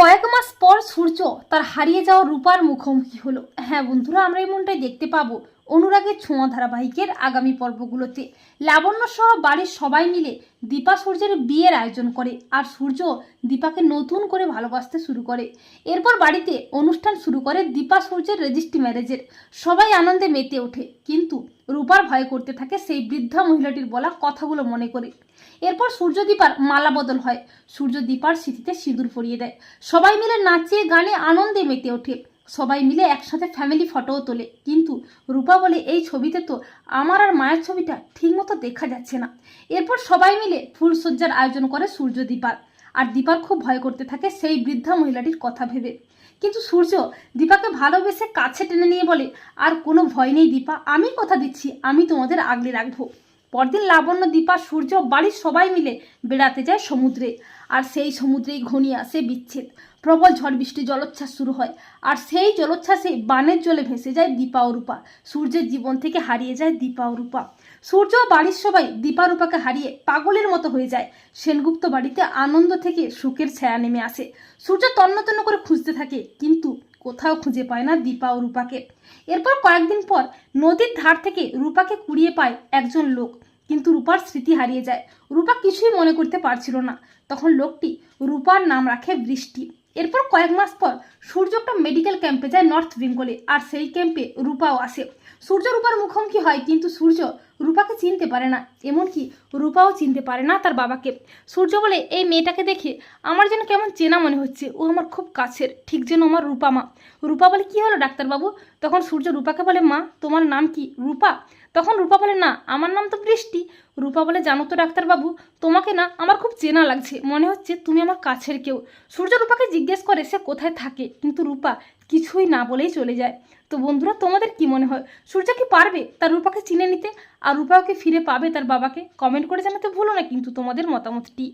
কয়েক মাস পর সূর্য তার হারিয়ে যাওয়া রূপার মুখোমুখি হলো। হ্যাঁ বন্ধুরা, আমরা এই মনটাই দেখতে পাবো। অনুরাগের ছোঁয়া ধারাবাহিকের আগামী পর্বগুলোতে। লাবণ্য সহ বাড়ির সবাই মিলে দীপা সূর্যের বিয়ের আয়োজন করে আর সূর্য দীপাকে নতুন করে ভালোবাসতে শুরু করে। এরপর বাড়িতে অনুষ্ঠান শুরু করে দীপা সূর্যের রেজিস্ট্রি ম্যারেজের। সবাই আনন্দে মেতে ওঠে, কিন্তু রূপার ভয় করতে থাকে সেই বৃদ্ধা মহিলাটির বলা কথাগুলো মনে করে। এরপর সূর্য দীপার মালা বদল হয়। সূর্য দীপার স্মৃতিতে সিঁদুর পরিয়ে দেয়। সবাই মিলে নাচে গানে আনন্দে মেতে ওঠে। সবাই মিলে একসাথে ফ্যামিলি ফটোও তোলে। কিন্তু রূপা বলে, এই ছবিতে তো আমার আর মায়ের ছবিটা ঠিকমতো দেখা যাচ্ছে না। এরপর সবাই মিলে ফুলসজ্জার আয়োজন করে সূর্য দীপার। আর দীপার খুব ভয় করতে থাকে সেই বৃদ্ধা মহিলাটির কথা ভেবে। কিন্তু সূর্য দীপাকে ভালোবেসে কাছে টেনে নিয়ে বলে, আর কোনো ভয় নেই দীপা, আমি কথা দিচ্ছি, আমি তোমাদের আগলে রাখব। পরদিন লাবণ্য, দীপা, সূর্য বাড়ির সবাই মিলে বেড়াতে যায় সমুদ্রে। আর সেই সমুদ্রেই ঘনিয়ে আসে বিচ্ছেদ। প্রবল ঝড় বৃষ্টি, জলোচ্ছ্বাস শুরু হয়। আর সেই জলোচ্ছ্বাসে বানের জলে ভেসে যায় দীপা ও রূপা। সূর্যের জীবন থেকে হারিয়ে যায় দীপা ও রূপা। সূর্য বাড়ির সবাই দীপা রূপাকে হারিয়ে পাগলের মতো হয়ে যায়। সেনগুপ্ত বাড়িতে আনন্দ থেকে সুখের ছায়া নেমে আসে। সূর্য তন্ন তন্ন করে খুঁজতে থাকে, কিন্তু কোথাও খুঁজে পায় না দীপা ও রূপাকে। এরপর কয়েকদিন পর নদীর ধার থেকে রূপাকে কুড়িয়ে পায় একজন লোক। কিন্তু রূপার স্মৃতি হারিয়ে যায়। রূপা কিছুই মনে করতে পারছিল না। তখন লোকটি রূপার নাম রাখে বৃষ্টি। এরপর কয়েক মাস পর সূর্য একটা মেডিকেল ক্যাম্পে যায় নর্থ বেঙ্গলে। আর সেই ক্যাম্পে রূপাও আসে। সূর্য রূপার মুখোমুখি হয়, কিন্তু সূর্য রূপাকে চিনতে পারে না, এমনকি রূপাও চিনতে পারে না তার বাবাকে। সূর্য বলে, এই মেয়েটাকে দেখে আমার যেন কেমন চেনা মনে হচ্ছে, ও আমার খুব কাছের, ঠিক যেন আমার রূপা মা। রূপা বলে, কী হলো ডাক্তারবাবু? তখন সূর্য রূপাকে বলে, মা, তোমার নাম কি? রূপা? তখন রূপা বলে, না, আমার নাম তো বৃষ্টি। রূপা বলে, জানো তো ডাক্তারবাবু, তোমাকে না আমার খুব চেনা লাগছে। মনে হচ্ছে তুমি আমার কাছের কেউ। সূর্য রূপাকে জিজ্ঞেস করে, সে কোথায় থাকে? কিন্তু রূপা কিছুই না বলেই চলে যায়। তো বন্ধুরা, তোমাদের কি মনে হয়? সূর্য কি পারবে তার রূপাকে চিনে নিতে? আর রূপাকে ফিরে পাবে তার বাবাকে? কমেন্ট করে জানাতে ভুলো না কিন্তু তোমাদের মতামতটি।